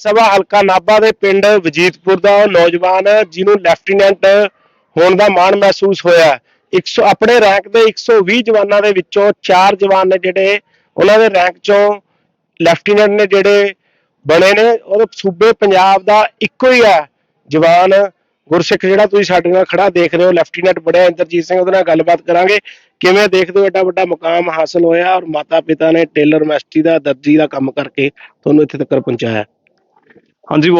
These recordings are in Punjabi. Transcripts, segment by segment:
ਸਭਾ ਹਲਕਾ ਨਾਭਾ ਦੇ ਪਿੰਡ ਵਜੀਤਪੁਰ ਦਾ ਉਹ ਨੌਜਵਾਨ ਜਿਹਨੂੰ ਲੈਫਟੀਨੈਂਟ ਹੋਣ ਦਾ ਮਾਣ ਮਹਿਸੂਸ ਹੋਇਆ 100 ਆਪਣੇ ਰੈਂਕ ਦੇ 120 ਜਵਾਨਾਂ ਦੇ ਵਿੱਚੋਂ 4 ਜਵਾਨ ਨੇ ਜਿਹੜੇ ਉਹਨਾਂ ਦੇ ਰੈਂਕ ਚੋਂ ਲੈਫਟੀਨੈਂਟ ਨੇ ਜਿਹੜੇ ਬਣੇ ਨੇ। ਔਰ ਸੂਬੇ ਪੰਜਾਬ ਦਾ ਇੱਕੋ ਹੀ ਹੈ ਜਵਾਨ ਗੁਰਸਿੱਖ ਜਿਹੜਾ ਤੁਸੀਂ ਸਾਡੇ ਨਾਲ ਖੜਾ ਦੇਖ ਰਹੇ ਹੋ। ਲੈਫਟੀਨੈਂਟ ਬੜਿਆ ਇੰਦਰਜੀਤ ਸਿੰਘ, ਉਹਦੇ ਨਾਲ ਗੱਲਬਾਤ ਕਰਾਂਗੇ। ਕਿਵੇਂ ਦੇਖਦੇ ਹੋ ਐਡਾ ਵੱਡਾ ਮੁਕਾਮ ਹਾਸਲ ਹੋਇਆ ਔਰ ਮਾਤਾ ਪਿਤਾ ਨੇ ਟੇਲਰ ਮੈਸਟਰੀ ਦਾ ਦਰਜੀ ਦਾ ਕੰਮ ਕਰਕੇ ਤੁਹਾਨੂੰ ਇੱਥੇ ਤੱਕ ਪਹੁੰਚਾਇਆ? ਹਾਂਜੀ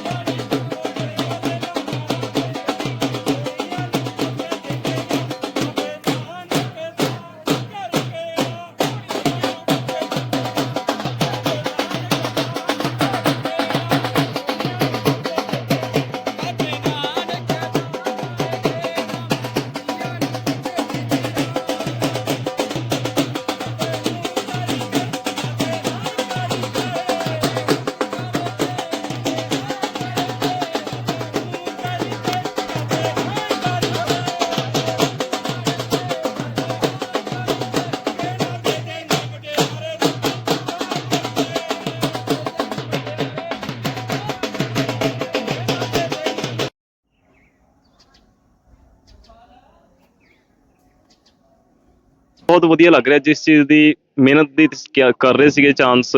ਬਹੁਤ ਵਧੀਆ ਲੱਗ ਰਿਹਾ ਜਿਸ ਚੀਜ਼ ਦੀ ਮਿਹਨਤ ਦੀ ਕ- ਕਰ ਰਹੇ ਸੀਗੇ ਚਾਂਸ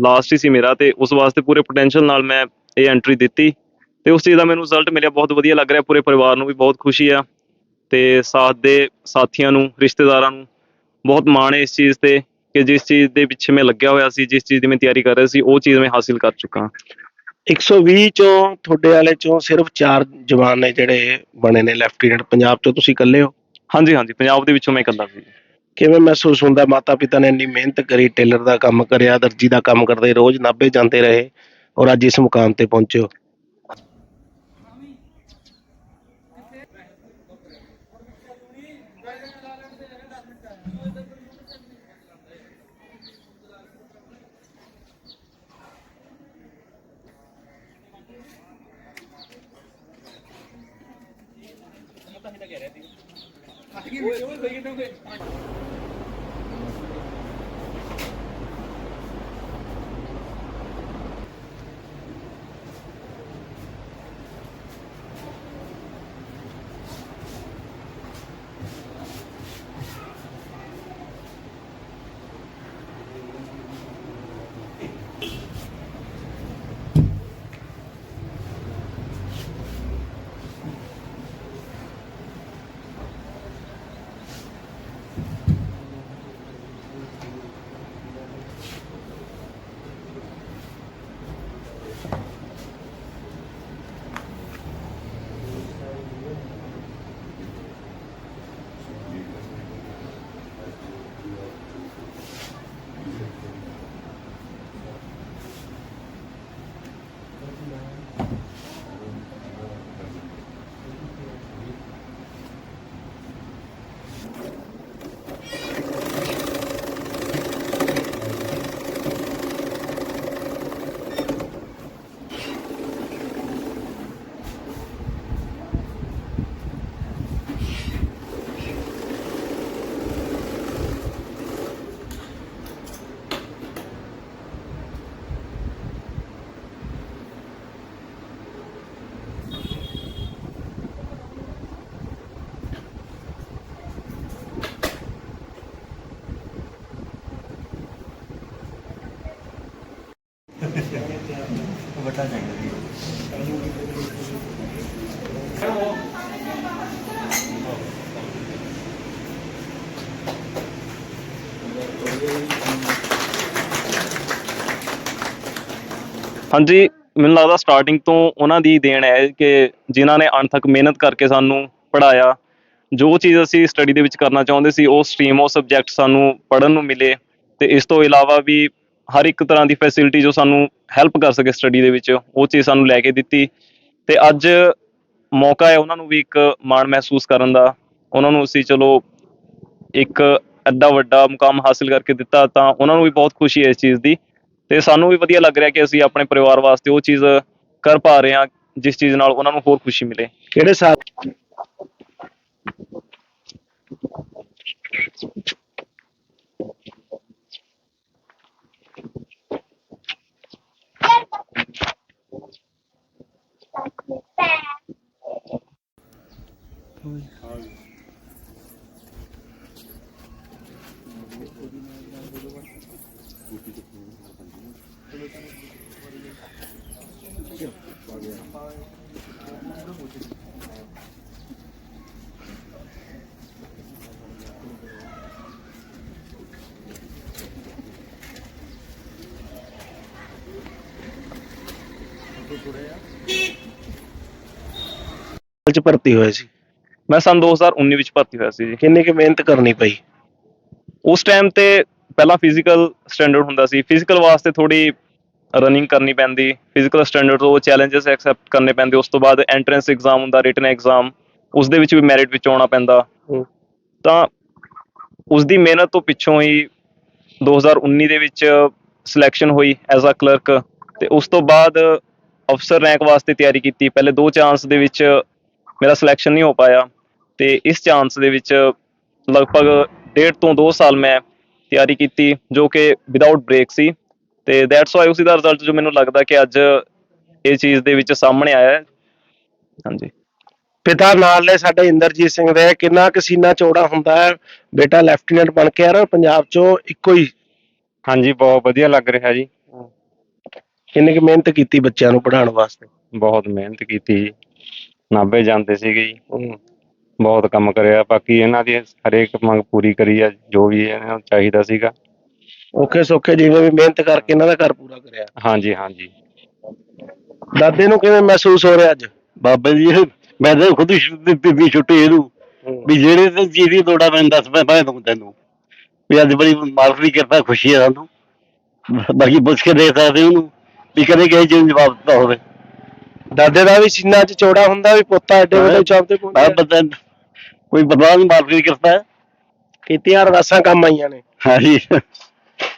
ਲਾਸਟ ਹੀ ਸੀ ਮੇਰਾ ਤੇ ਉਸ ਵਾਸਤੇ ਪੂਰੇ ਪੋਟੈਂਸ਼ੀਅਲ ਨਾਲ ਮੈਂ ਇਹ ਐਂਟਰੀ ਦਿੱਤੀ ਤੇ ਉਸ ਚੀਜ਼ ਦਾ ਮੈਨੂੰ ਰਿਜ਼ਲਟ ਮਿਲਿਆ ਬਹੁਤ ਵਧੀਆ ਲੱਗ ਰਿਹਾ ਪੂਰੇ ਪਰਿਵਾਰ ਨੂੰ ਵੀ ਬਹੁਤ ਖੁਸ਼ੀ ਆ ਤੇ ਸਾਥ ਦੇ ਸਾਥੀਆਂ ਨੂੰ ਰਿਸ਼ਤੇਦਾਰਾਂ ਨੂੰ ਬਹੁਤ ਮਾਣ ਹੈ ਇਸ ਚੀਜ਼ ਤੇ ਕਿ ਜਿਸ ਚੀਜ਼ ਦੇ ਪਿੱਛੇ ਮੈਂ ਲੱਗਿਆ ਹੋਇਆ ਸੀ ਜਿਸ ਚੀਜ਼ ਦੀ ਮੈਂ ਤਿਆਰੀ ਕਰ ਰਿਹਾ ਸੀ ਉਹ ਚੀਜ਼ ਮੈਂ ਹਾਸਿਲ ਕਰ ਚੁੱਕਾ ਹਾਂ। 120 ਚੋਂ ਤੁਹਾਡੇ ਵਾਲੇ ਚੋਂ ਸਿਰਫ 4 ਜਵਾਨ ਨੇ ਜਿਹੜੇ ਬਣੇ ਨੇ ਲੈਫਟੀਨੈਂਟ ਪੰਜਾਬ ਚੋਂ ਤੁਸੀਂ ਇਕੱਲੇ ਹੋ? ਹਾਂਜੀ ਹਾਂਜੀ ਪੰਜਾਬ ਦੇ ਵਿੱਚੋਂ ਮੈਂ ਇਕੱਲਾ ਸੀ। ਕਿਵੇਂ ਮਹਿਸੂਸ ਹੁੰਦਾ? ਮਾਤਾ ਪਿਤਾ ਨੇ ਇੰਨੀ ਮਿਹਨਤ ਕਰੀ, ਟੇਲਰ ਦਾ ਕੰਮ ਕਰਿਆ, ਦਰਜੀ ਦਾ ਕੰਮ ਕਰਦੇ, ਰੋਜ਼ ਨਾਭੇ ਜਾਂਦੇ ਰਹੇ ਔਰ ਅੱਜ ਇਸ ਮੁਕਾਮ ਤੇ ਪਹੁੰਚੇ ਹੋ। ਹਾਂਜੀ, ਮੈਨੂੰ ਲੱਗਦਾ ਸਟਾਰਟਿੰਗ ਤੋਂ ਉਹਨਾਂ ਦੀ ਦੇਣ ਹੈ ਕਿ ਜਿਨ੍ਹਾਂ ਨੇ ਅਣਥੱਕ ਮਿਹਨਤ ਕਰਕੇ ਸਾਨੂੰ ਪੜਾਇਆ ਜੋ ਚੀਜ਼ ਅਸੀਂ ਸਟੱਡੀ ਦੇ ਵਿੱਚ ਕਰਨਾ ਚਾਹੁੰਦੇ ਸੀ, ਉਹ ਸਟਰੀਮ ਉਹ ਸਬਜੈਕਟ ਸਾਨੂੰ ਪੜਨ ਨੂੰ ਮਿਲੇ। ਤੇ ਇਸ ਤੋਂ ਇਲਾਵਾ ਵੀ ਹਰ ਇੱਕ ਤਰ੍ਹਾਂ ਦੀ ਫੈਸਿਲਿਟੀ ਜੋ ਸਾਨੂੰ ਹੈਲਪ ਕਰ ਸਕੇ ਸਟੱਡੀ ਦੇ ਵਿੱਚ, ਉਹ ਚੀਜ਼ ਸਾਨੂੰ ਲੈ ਕੇ ਦਿੱਤੀ। ਤੇ ਅੱਜ ਮੌਕਾ ਹੈ ਉਹਨਾਂ ਨੂੰ ਵੀ ਇੱਕ ਮਾਣ ਮਹਿਸੂਸ ਕਰਨ ਦਾ। ਉਹਨਾਂ ਨੂੰ ਅਸੀਂ ਚਲੋ ਇੱਕ ਐਡਾ ਵੱਡਾ ਮੁਕਾਮ ਹਾਸਿਲ ਕਰਕੇ ਦਿੱਤਾ ਤਾਂ ਉਹਨਾਂ ਨੂੰ ਵੀ ਬਹੁਤ ਖੁਸ਼ੀ ਹੈ ਇਸ ਚੀਜ਼ ਦੀ। ਤੇ ਸਾਨੂੰ ਵੀ ਵਧੀਆ ਲੱਗ ਰਿਹਾ ਕਿ ਅਸੀਂ ਆਪਣੇ ਪਰਿਵਾਰ ਵਾਸਤੇ ਉਹ ਚੀਜ਼ ਕਰ ਪਾ ਰਹੇ ਹਾਂ, ਜਿਸ ਚੀਜ਼ ਨਾਲ ਉਹਨਾਂ ਨੂੰ ਹੋਰ ਖੁਸ਼ੀ ਮਿਲੇ। ਕਿਹੜੇ ਸਾਲ? seperti apa sih? ਮੈਂ ਸਨ 2019 ਵਿੱਚ ਭਰਤੀ ਹੋਇਆ ਸੀ ਜੀ। ਕਿੰਨੀ ਕੁ ਮਿਹਨਤ ਕਰਨੀ ਪਈ? ਉਸ ਟਾਈਮ ਤੇ ਪਹਿਲਾਂ ਫਿਜ਼ੀਕਲ ਸਟੈਂਡਰਡ ਹੁੰਦਾ ਸੀ। ਫਿਜ਼ੀਕਲ ਵਾਸਤੇ ਥੋੜੀ ਰਨਿੰਗ ਕਰਨੀ ਪੈਂਦੀ। ਫਿਜ਼ੀਕਲ ਸਟੈਂਡਰਡ ਤੋਂ ਚੈਲੰਜਸ ਐਕਸੈਪਟ ਕਰਨੇ ਪੈਂਦੇ। ਉਸ ਤੋਂ ਬਾਅਦ ਐਂਟਰੈਂਸ ਐਗਜ਼ਾਮ ਹੁੰਦਾ ਰਿਟਨ ਐਗਜ਼ਾਮ ਉਸ ਦੇ ਵਿੱਚ ਵੀ ਮੈਰਿਟ ਵਿੱਚ ਆਉਣਾ ਪੈਂਦਾ। ਤਾਂ ਉਸ ਦੀ ਮਿਹਨਤ ਤੋਂ ਪਿੱਛੋਂ ਹੀ 2019 ਦੇ ਵਿੱਚ ਸਿਲੈਕਸ਼ਨ ਹੋਈ ਐਜ਼ ਅ ਕਲਰਕ ਤੇ ਉਸ ਤੋਂ ਬਾਅਦ ਅਫਸਰ ਰੈਂਕ ਵਾਸਤੇ ਤਿਆਰੀ ਕੀਤੀ। ਪਹਿਲੇ ਦੋ ਚਾਂਸ ਦੇ ਵਿੱਚ ਮੇਰਾ ਸਿਲੈਕਸ਼ਨ ਨਹੀਂ ਹੋ ਪਾਇਆ ਤੇ ਇਸ ਚਾਂਸ ਦੇ ਵਿੱਚ ਲਗਭਗ ਡੇਢ ਤੋਂ 2 ਸਾਲ ਮੈਂ ਤਿਆਰੀ ਕੀਤੀ ਜੋ ਕਿ ਵਿਦਆਊਟ ਬ੍ਰੇਕ ਸੀ ਤੇ ਦੈਟਸ ਵਾਈ ਉਸੇ ਦਾ ਰਿਜ਼ਲਟ ਜੋ ਮੈਨੂੰ ਲੱਗਦਾ ਕਿ ਅੱਜ ਇਹ ਚੀਜ਼ ਦੇ ਵਿੱਚ ਸਾਹਮਣੇ ਆਇਆ ਹੈ। ਹਾਂਜੀ। ਪਿਤਾ ਨਾਲ ਨੇ ਸਾਡੇ ਇੰਦਰਜੀਤ ਸਿੰਘ ਦੇ ਕਿੰਨਾ ਕੁ ਸੀਨਾ ਚੌੜਾ ਹੁੰਦਾ ਹੈ। ਬੇਟਾ ਲੈਫਟੀਨੈਂਟ ਬਣ ਕੇ ਆ ਰਿਹਾ ਪੰਜਾਬ ਚੋਂ ਇੱਕੋ ਹੀ। ਹਾਂਜੀ ਬਹੁਤ ਵਧੀਆ ਲੱਗ ਰਿਹਾ ਜੀ। ਕਿੰਨੀ ਕੁ ਮਿਹਨਤ ਕੀਤੀ ਬੱਚਿਆਂ ਨੂੰ ਪੜ੍ਹਾਉਣ ਵਾਸਤੇ? ਬਹੁਤ ਮਿਹਨਤ ਕੀਤੀ ਜੀ। ਨਾਭੇ ਜਾਂਦੇ ਸੀਗੇ ਜੀ। ਬਹੁਤ ਕੰਮ ਕਰਿਆ। ਬਾਕੀ ਇਹਨਾਂ ਦੀ ਹਰੇਕ ਮੰਗ ਪੂਰੀ ਕਰੀ ਆ ਜੋ ਵੀ ਇਹਨਾਂ ਨੂੰ ਚਾਹੀਦਾ ਸੀਗਾ। ਔਖੇ ਸੌਖੇ ਜਿਵੇਂ ਵੀ ਮਿਹਨਤ ਕਰਕੇ ਇਹਨਾਂ ਦਾ ਘਰ ਪੂਰਾ ਕਰਿਆ। ਹਾਂਜੀ ਹਾਂਜੀ। ਦਾਦੇ ਨੂੰ ਕਿਵੇਂ ਮਹਿਸੂਸ ਹੋ ਰਿਹਾ ਅੱਜ? ਬਾਬਾ ਜੀ ਇਹ ਮੈਂ ਤਾਂ ਖੁਦ ਹੀ ਛੁ- ਦਿੱਤੀ ਵੀ ਛੁੱਟੀ ਇਹਨੂੰ ਵੀ ਜਿਹੜੇ ਤੇ ਚੀਜ਼ ਦੀ ਲੋੜਾ ਮੈਨੂੰ ਦੱਸ ਮੈਂ ਭਾਵੇਂ ਦਊਂ ਤੈਨੂੰ। ਵੀ ਅੱਜ ਬੜੀ ਮਾਲਕ ਦੀ ਕਿਰਪਾ ਖੁਸ਼ੀ ਹੈ ਸਾਨੂੰ। ਬਾਕੀ ਪੁੱਛ ਕੇ ਦੇਖ ਸਕਦੇ ਉਹਨੂੰ ਵੀ ਕਦੇ ਕਿਸੇ ਚੀਜ਼ ਨੂੰ ਜਵਾਬ ਦਿੱਤਾ ਹੋਵੇ। ਦਾਦੇ ਦਾ ਵੀ ਸੀਨਾ ਚ ਚੌੜਾ ਹੁੰਦਾ ਵੀ ਪੋਤਾ ਐਡੇ ਵੱਡੇ ਚੌਪ ਤੇ ਆ। ਪਹੁੰਚਿਆ ਪਤਾ ਕੋਈ ਪਤਾ ਨਹੀਂ ਮਾਲਕ ਦੀ ਕਿਰਪਾ ਹੈ। ਕੀਤੀਆਂ ਅਰਦਾਸਾਂ ਕੰਮ ਆਈਆਂ ਨੇ। ਹਾਂਜੀ।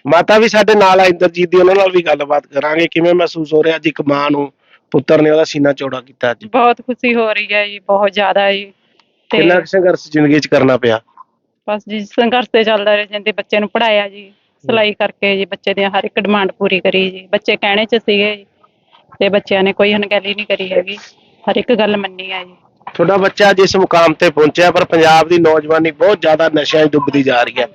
ਮਾਤਾ ਵੀ ਸਾਡੇ ਨਾਲ ਆ ਇੰਦਰਜੀਤ ਦੀ ਉਹਨਾਂ ਨਾਲ ਵੀ ਗੱਲਬਾਤ ਕਰਾਂਗੇ ਕਿਵੇਂ ਮਹਿਸੂਸ ਹੋ ਰਿਹਾ ਅੱਜ ਇੱਕ ਮਾਂ ਨੂੰ ਪੁੱਤਰ ਨੇ ਉਹਦਾ ਸੀਨਾ ਚੌੜਾ ਕੀਤਾ ਅੱਜ? ਬਹੁਤ ਖੁਸ਼ੀ ਹੋ ਰਹੀ ਹੈ ਜੀ ਬਹੁਤ ਜ਼ਿਆਦਾ ਜੀ। ਤੇ ਕਿੰਨਾ ਕੁ ਸੰਘਰਸ਼ ਜ਼ਿੰਦਗੀ ਚ ਕਰਨਾ ਪਿਆ? ਬਸ ਜੀ ਸੰਘਰਸ਼ ਤੇ ਚੱਲਦਾ ਰਿਹਾ ਜਿੰਦੇ ਬੱਚੇ ਨੂੰ ਪੜਾਇਆ ਜੀ ਸਿਲਾਈ ਕਰਕੇ ਜੀ ਬੱਚੇ ਦੀਆਂ ਹਰ ਇੱਕ ਡਿਮਾਂਡ ਪੂਰੀ ਕਰੀ ਜੀ। ਬੱਚੇ ਕਹਿਣੇ ਚ ਸੀਗੇ ਜੀ ਤੇ ਬੱਚਿਆਂ ਨੇ ਕੋਈ ਅਣਗਹਿਲੀ ਨਹੀਂ ਕਰੀ ਹੈਗੀ। ਹਰ ਇੱਕ ਗੱਲ ਮੰਨੀ ਹੈ ਜੀ। ਤੁਹਾਡਾ ਬੱਚਾ ਜਿਸ ਮੁਕਾਮ ਤੇ ਪਹੁੰਚਿਆ ਪਰ ਪੰਜਾਬ ਦੀ ਨੌਜਵਾਨੀ ਬਹੁਤ ਜ਼ਿਆਦਾ ਨਸ਼ਿਆਂ 'ਚ ਡੁੱਬਦੀ ਜਾ ਰਹੀ ਹੈ।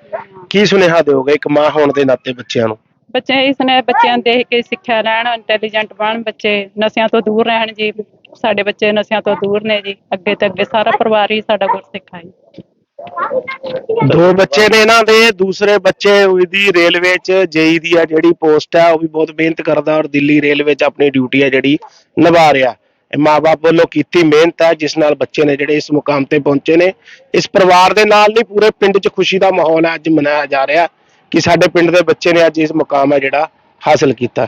ਕੀ ਸੁਨੇਹਾ ਦਿਓਗੇ ਇੱਕ ਮਾਂ ਹੋਣ ਦੇ ਨਾਤੇ ਬੱਚਿਆਂ ਨੂੰ? ਬੱਚੇ ਇਸ ਨੇ ਬੱਚਿਆਂ ਨੂੰ ਦੇਖ ਕੇ ਸਿੱਖਿਆ ਲੈਣ ਇੰਟੈਲੀਜੈਂਟ ਬਣ ਬੱਚੇ। ਨਸ਼ਿਆਂ ਤੋਂ ਦੂਰ ਰਹਿਣ ਜੀ। ਸਾਡੇ ਬੱਚੇ ਨਸ਼ਿਆਂ ਤੋਂ ਦੂਰ ਨੇ ਜੀ। ਅੱਗੇ ਤੇ ਅੱਗੇ ਸਾਰਾ ਪਰਿਵਾਰ ਹੀ ਸਾਡਾ ਗੁਰਸਿੱਖ ਹੈ ਜੀ। ਦੋ ਬੱਚੇ ਨੇ ਇਹਨਾਂ ਦੇ, ਦੂਸਰੇ ਬੱਚੇ ਦੀ ਰੇਲਵੇ 'ਚ ਜੇਈ ਦੀ ਆ, ਜਿਹੜੀ ਪੋਸਟ ਹੈ ਉਹ ਵੀ ਬਹੁਤ ਮਿਹਨਤ ਕਰਦਾ ਔਰ ਦਿੱਲੀ ਰੇਲਵੇ 'ਚ ਆਪਣੀ ਡਿਊਟੀ ਹੈ ਜਿਹੜੀ ਨਿਭਾ ਰਿਹਾ। ਇਹ ਮਾਪੇ ਵੱਲੋਂ ਕੀਤੀ ਮਿਹਨਤ ਹੈ ਜਿਸ ਨਾਲ ਬੱਚੇ ਨੇ ਜਿਹੜੇ ਇਸ ਮੁਕਾਮ ਤੇ ਪਹੁੰਚੇ ਨੇ। ਇਸ ਪਰਿਵਾਰ ਦੇ ਨਾਲ ਨਹੀਂ, ਪੂਰੇ ਪਿੰਡ 'ਚ ਖੁਸ਼ੀ ਦਾ ਮਾਹੌਲ ਹੈ ਅੱਜ ਮਨਾਇਆ ਜਾ ਰਿਹਾ ਕਿ ਸਾਡੇ ਪਿੰਡ ਦੇ ਬੱਚੇ ਨੇ ਅੱਜ ਇਸ ਮੁਕਾਮ ਹੈ ਜਿਹੜਾ ਹਾਸਲ ਕੀਤਾ।